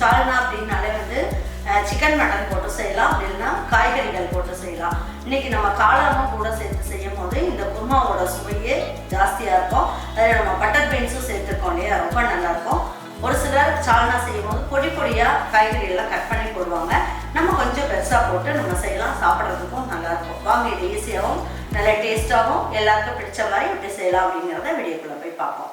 சால்னா அப்படின்னாலே வந்து chicken mutton போட்டு செய்யலாம். அப்படின்னா காய்கறிகள் போட்டு செய்யலாம். இன்னைக்கு நம்ம காளானும் கூட சேர்த்து செய்யும் போது இந்த குருமாவோட சுவையே ஜாஸ்தியாக இருக்கும். அதில் நம்ம பட்டர் பீன்ஸும் சேர்த்துருக்கோம் இல்லையா? ரொம்ப நல்லாயிருக்கும். ஒரு சிலர் சால்னா செய்யும் போது பொடி பொடியாக காய்கறிகள்லாம் கட் பண்ணி போடுவாங்க. நம்ம கொஞ்சம் பெருசாக போட்டு நம்ம செய்யலாம். சாப்பிட்றதுக்கும் நல்லாயிருக்கும். வாங்க இது ஈஸியாகவும் நல்ல டேஸ்ட்டாகவும் எல்லாருக்கும் பிடிச்ச மாதிரி இப்படி செய்யலாம் அப்படிங்கிறத வீடியோக்குள்ளே போய் பார்ப்போம்.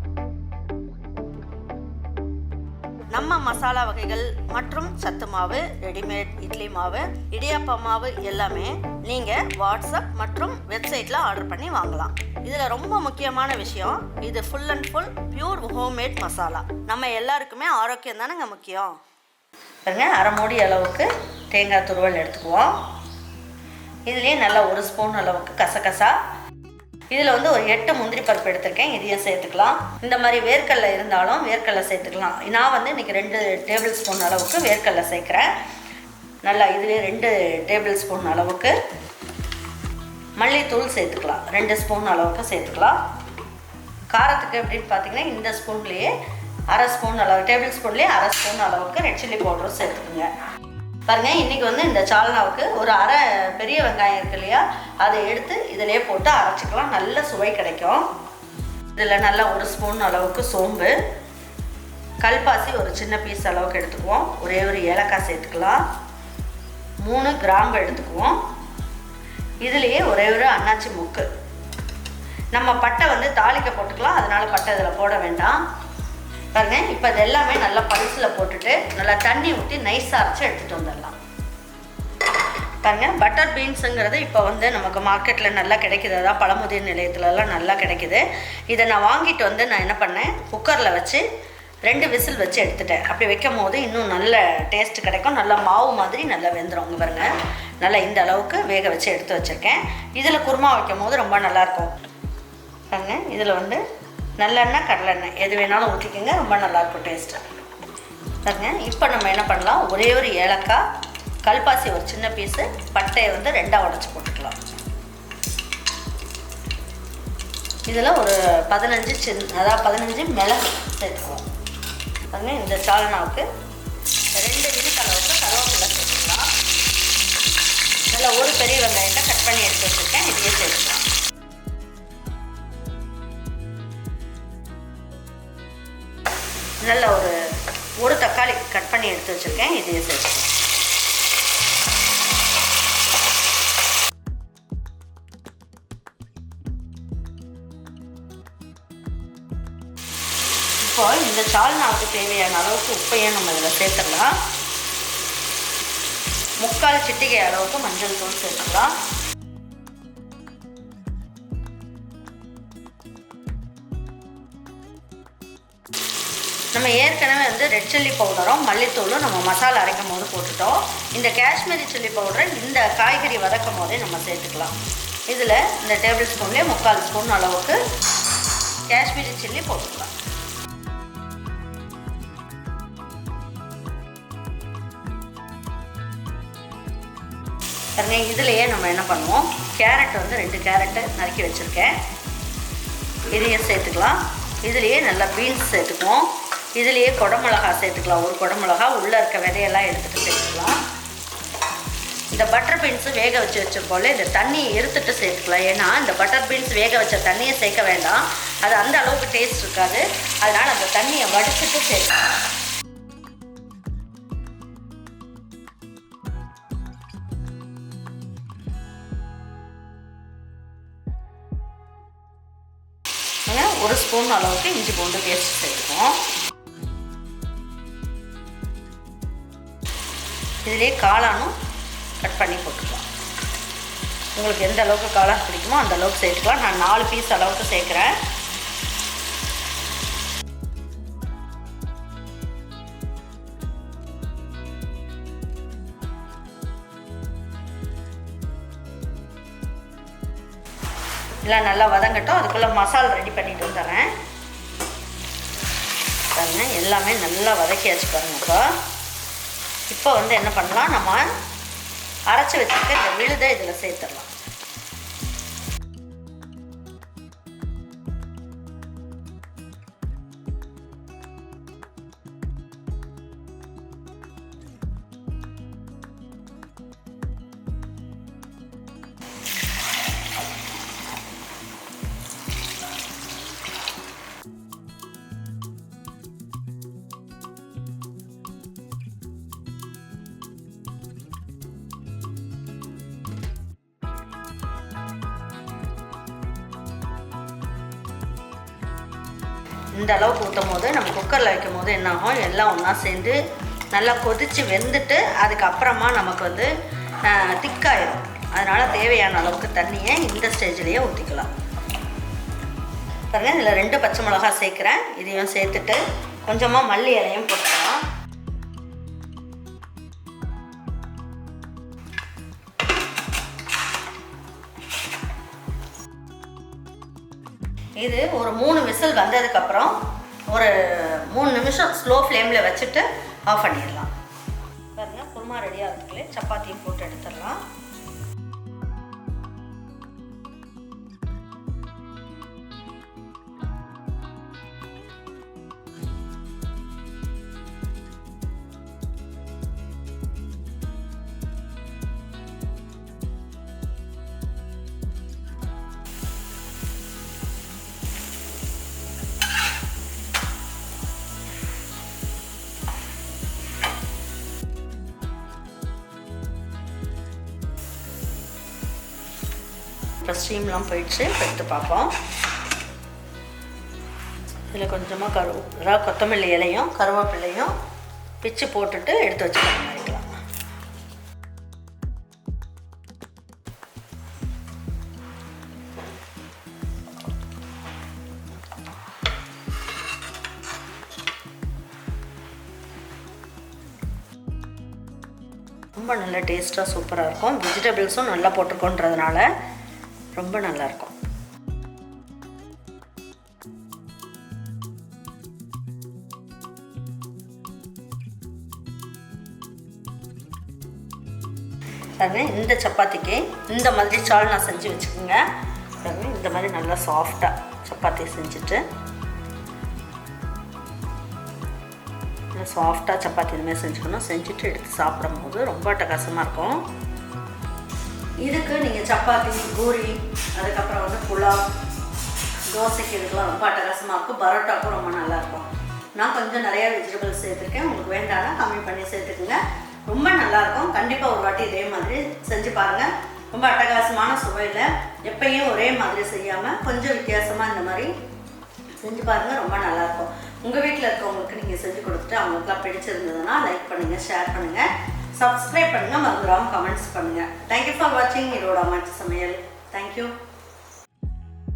நம்ம மசாலா வகைகள் மற்றும் சத்து மாவு ரெடிமேட் இட்லி மாவு இடியாப்ப மாவு எல்லாமே நீங்கள் வாட்ஸ்அப் மற்றும் வெப்சைட்டில் ஆர்டர் பண்ணி வாங்கலாம். இதில் ரொம்ப முக்கியமான விஷயம் இது full and full pure homemade masala நம்ம எல்லாருக்குமே ஆரோக்கியம் தானேங்க முக்கியம்? பாருங்க அரை மூடி அளவுக்கு தேங்காய் துருவல் எடுத்துக்குவோம். இதுலேயே நல்லா ஒரு ஸ்பூன் அளவுக்கு கசகசா இதில் வந்து ஒரு எட்டு முந்திரி பருப்பு எடுத்திருக்கேன். இதையும் சேர்த்துக்கலாம். இந்த மாதிரி வேர்க்கடலை இருந்தாலும் வேர்க்கடலை சேர்த்துக்கலாம். நான் வந்து இன்றைக்கி ரெண்டு டேபிள் ஸ்பூன் அளவுக்கு வேர்க்கடலை சேர்க்குறேன். நல்லா இதுலேயே ரெண்டு டேபிள் ஸ்பூன் அளவுக்கு மல்லித்தூள் சேர்த்துக்கலாம். ரெண்டு ஸ்பூன் அளவுக்கு சேர்த்துக்கலாம். காரத்துக்கு எப்படின்னு பார்த்தீங்கன்னா இந்த ஸ்பூன்லேயே அரை ஸ்பூன் அளவு டேபிள் ஸ்பூன்லேயே அரை ஸ்பூன் அளவுக்கு ரெட் சில்லி பவுடரும் சேர்த்துக்குங்க. பாருங்கள் இன்றைக்கி வந்து இந்த சால்னாவுக்கு ஒரு அரை பெரிய வெங்காயம் இருக்கு இல்லையா? அதை எடுத்து இதிலே போட்டு அரைச்சிக்கலாம். நல்ல சுவை கிடைக்கும். இதில் நல்லா ஒரு ஸ்பூன் அளவுக்கு சோம்பு. கல்பாசி ஒரு சின்ன பீஸ் அளவுக்கு எடுத்துக்குவோம். ஒரே ஒரு ஏலக்காய் சேர்த்துக்கலாம். மூணு கிராம்பு எடுத்துக்குவோம். இதுலேயே ஒரே ஒரு அன்னாச்சி முக்கு. நம்ம பட்டை வந்து தாளிக்க போட்டுக்கலாம். அதனால் பட்டை இதில் போட வேண்டாம். பாருங்க இப்போ இது எல்லாமே நல்லா பல்ஸில் போட்டுட்டு நல்லா தண்ணி ஊற்றி நைஸாக அரைச்சி எடுத்துகிட்டு வந்துடலாம். பாருங்க பட்டர் பீன்ஸுங்கிறது இப்போ வந்து நமக்கு மார்க்கெட்டில் நல்லா கிடைக்கிது. அதான் பழமுதிர் நிலையத்துலலாம் நல்லா கிடைக்கிது. இதை நான் வாங்கிட்டு வந்து நான் என்ன பண்ணேன் குக்கரில் வச்சு ரெண்டு விசில் வச்சு எடுத்துட்டேன். அப்படி வைக்கும் போது இன்னும் நல்ல டேஸ்ட் கிடைக்கும். நல்லா மாவு மாதிரி நல்லா வெந்துடும் இங்கே பாருங்க. நல்லா இந்த அளவுக்கு வேக வச்சு எடுத்து வச்சுருக்கேன். இதில் குருமா வைக்கும் போது ரொம்ப நல்லாயிருக்கும் பாருங்க இதில் வந்து நல்லெண்ணெய் கடலெண்ணெய். எது வேணாலும் ஊற்றிக்கோங்க ரொம்ப நல்லாயிருக்கும் டேஸ்ட்டு பாருங்க இப்போ நம்ம என்ன பண்ணலாம்? ஒரே ஒரு ஏலக்காய் கல்பாசி ஒரு சின்ன பீஸு பட்டையை வந்து ரெண்டாக உடச்சி போட்டுக்கலாம். இதில் ஒரு பதினஞ்சு சின் அதாவது பதினஞ்சு மிளகு சேர்த்துக்குவோம் பாருங்க இந்த சாலனாவுக்கு ரெண்டு இனிக்கு அளவுக்கு கருவேப்பிலை சேர்த்துக்கலாம். நல்லா ஒரு பெரிய வெங்காயத்தை கட் பண்ணி எடுத்து வச்சுருக்கேன் இதையே சேர்த்துக்கலாம். நல்ல ஒரு ஒரு தக்காளி கட் பண்ணி எடுத்து வச்சுருக்கேன். இதையும் சேர்த்துக்கேன் இப்போ இந்த சால்னாவுக்கு தேவையான அளவுக்கு உப்பையும் நம்ம இதில் சேர்த்துடலாம். முக்கால் சிட்டிகை அளவுக்கு மஞ்சள் தூள் சேர்த்துக்கலாம். நம்ம ஏற்கனவே வந்து ரெட் சில்லி பவுடரும் மல்லித்தூளும் நம்ம மசாலா அரைக்கும் போது போட்டுட்டோம். இந்த காஷ்மீரி சில்லி பவுடரை இந்த காய்கறி வதக்கும் போதே நம்ம சேர்த்துக்கலாம். இதில் இந்த டேபிள் ஸ்பூன்லேயே முக்கால் ஸ்பூன் அளவுக்கு காஷ்மீரி சில்லி போட்டுக்கலாம். பாருங்க இதுலேயே நம்ம என்ன பண்ணுவோம்? கேரட் வந்து ரெண்டு கேரட்டு நறுக்கி வச்சுருக்கேன். இதையும் சேர்த்துக்கலாம். இதுலேயே நல்லா பீன்ஸ் சேர்த்துக்குவோம். இதுலேயே குடமிளகா சேர்த்துக்கலாம். ஒரு குடமிளகா உள்ளே இருக்க விதையெல்லாம் எடுத்துகிட்டு சேர்த்துக்கலாம். இந்த பட்டர் பீன்ஸு வேக வச்சு வச்சுருக்கோம்ல இந்த தண்ணியை எடுத்துட்டு சேர்த்துக்கலாம். ஏன்னா இந்த பட்டர் பீன்ஸ் வேக வச்ச தண்ணியை சேர்க்க வேண்டாம். அது அந்த அளவுக்கு டேஸ்ட் இருக்காது. அதனால் அந்த தண்ணியை வடிச்சிட்டு சேர்க்கலாம் ஒரு ஸ்பூன் அளவுக்கு இஞ்சி பூண்டு பேஸ்ட் சேர்த்துக்குவோம். இதிலே காளானும் கட் பண்ணி போட்டுக்கலாம். உங்களுக்கு எந்த அளவுக்கு காளான் பிடிக்குமோ அந்த அளவுக்கு சேர்த்துக்கலாம். நான் நாலு பீஸ் அளவுக்கு சேர்க்குறேன். எல்லாம் நல்லா வதங்கட்டும். அதுக்குள்ளே மசால் ரெடி பண்ணிட்டு வந்துடுறேன். பாருங்கள் எல்லாமே நல்லா வதக்கியாச்சு பாருங்கப்பா இப்போ வந்து என்ன பண்ணலாம்? நம்ம அரைச்சி வச்சுருக்க இந்த விழுதை இதில் சேர்த்துடலாம். இந்த அளவுக்கு ஊற்றும் போது நம்ம குக்கரில் வைக்கும் போது என்ன ஆகும்? எல்லாம் ஒன்றா சேர்ந்து நல்லா கொதித்து வெந்துட்டு அதுக்கப்புறமா நமக்கு வந்து திக்காயிடும் அதனால் தேவையான அளவுக்கு தண்ணியை இந்த ஸ்டேஜ்லேயே ஊற்றிக்கலாம் பாருங்கள் இதில் ரெண்டு பச்சை மிளகா சேர்க்குறேன். இதையும் சேர்த்துட்டு கொஞ்சமாக மல்லி இலையும் போட்டுக்கலாம். இது ஒரு மூணு விசில் வந்ததுக்கப்புறம் ஒரு மூணு நிமிஷம் ஸ்லோ ஃப்ளேமில் வச்சுட்டு ஆஃப் பண்ணிடலாம். பாருங்க குருமா ரெடியாகிறதுக்குள்ளே சப்பாத்தியும் போட்டு எடுத்துடலாம். இப்போ ஸ்டீம்லாம் போயிடுச்சு. எடுத்து பார்ப்போம். இதில் கொஞ்சமாக கரு அதாவது கொத்தமல்லி இலையும் கருவேப்பிலையும் பிச்சு போட்டுட்டு எடுத்து வச்சுக்கலாம். பண்ணிக்கலாம் ரொம்ப நல்ல டேஸ்ட்டாக சூப்பராக இருக்கும். வெஜிடபிள்ஸும் நல்லா போட்டிருக்கோன்றதுனால ரொம்ப நல்லாயிருக்கும். பாருங்க இந்த சப்பாத்திக்கு இந்த மாதிரி சால் நான் செஞ்சு வச்சுக்கோங்க. பாருங்க இந்த மாதிரி நல்லா சாஃப்டாக சப்பாத்தி செஞ்சுட்டு. சாஃப்டாக சப்பாத்தி இதுமாதிரி செஞ்சுக்கணும். செஞ்சுட்டு எடுத்து சாப்பிடும்போது ரொம்ப அட்டகாசமாக இருக்கும். இதுக்கு நீங்கள் சப்பாத்தி பூரி அதுக்கப்புறம் வந்து புலாவ் தோசைக்கு இதுக்கெல்லாம் ரொம்ப அட்டகாசமாக இருக்கும். பரோட்டாக்கும் ரொம்ப நல்லாயிருக்கும். நான் கொஞ்சம் நிறையா வெஜிடபிள்ஸ் சேர்த்துருக்கேன். உங்களுக்கு வேண்டாம் கம்மி பண்ணி சேர்த்துக்குங்க. ரொம்ப நல்லாயிருக்கும். கண்டிப்பாக ஒரு வாட்டி இதே மாதிரி செஞ்சு பாருங்கள் ரொம்ப அட்டகாசமான சுவையில் எப்பயும் ஒரே மாதிரி செய்யாமல் கொஞ்சம் வித்தியாசமாக இந்த மாதிரி செஞ்சு பாருங்கள் ரொம்ப நல்லாயிருக்கும். உங்கள் வீட்டில் இருக்கவங்களுக்கு நீங்கள் செஞ்சு கொடுத்துட்டு அவங்களுக்குலாம் பிடிச்சிருந்ததுன்னா லைக் பண்ணுங்கள் ஷேர் பண்ணுங்கள் சப்ஸ்கிரைப் பண்ணுங்கள் மறந்துடாமல் கமெண்ட்ஸ் பண்ணுங்கள் தேங்க்யூ ஃபார் வாட்சிங் இதோட அமைச்சு சமையல். தேங்க்யூ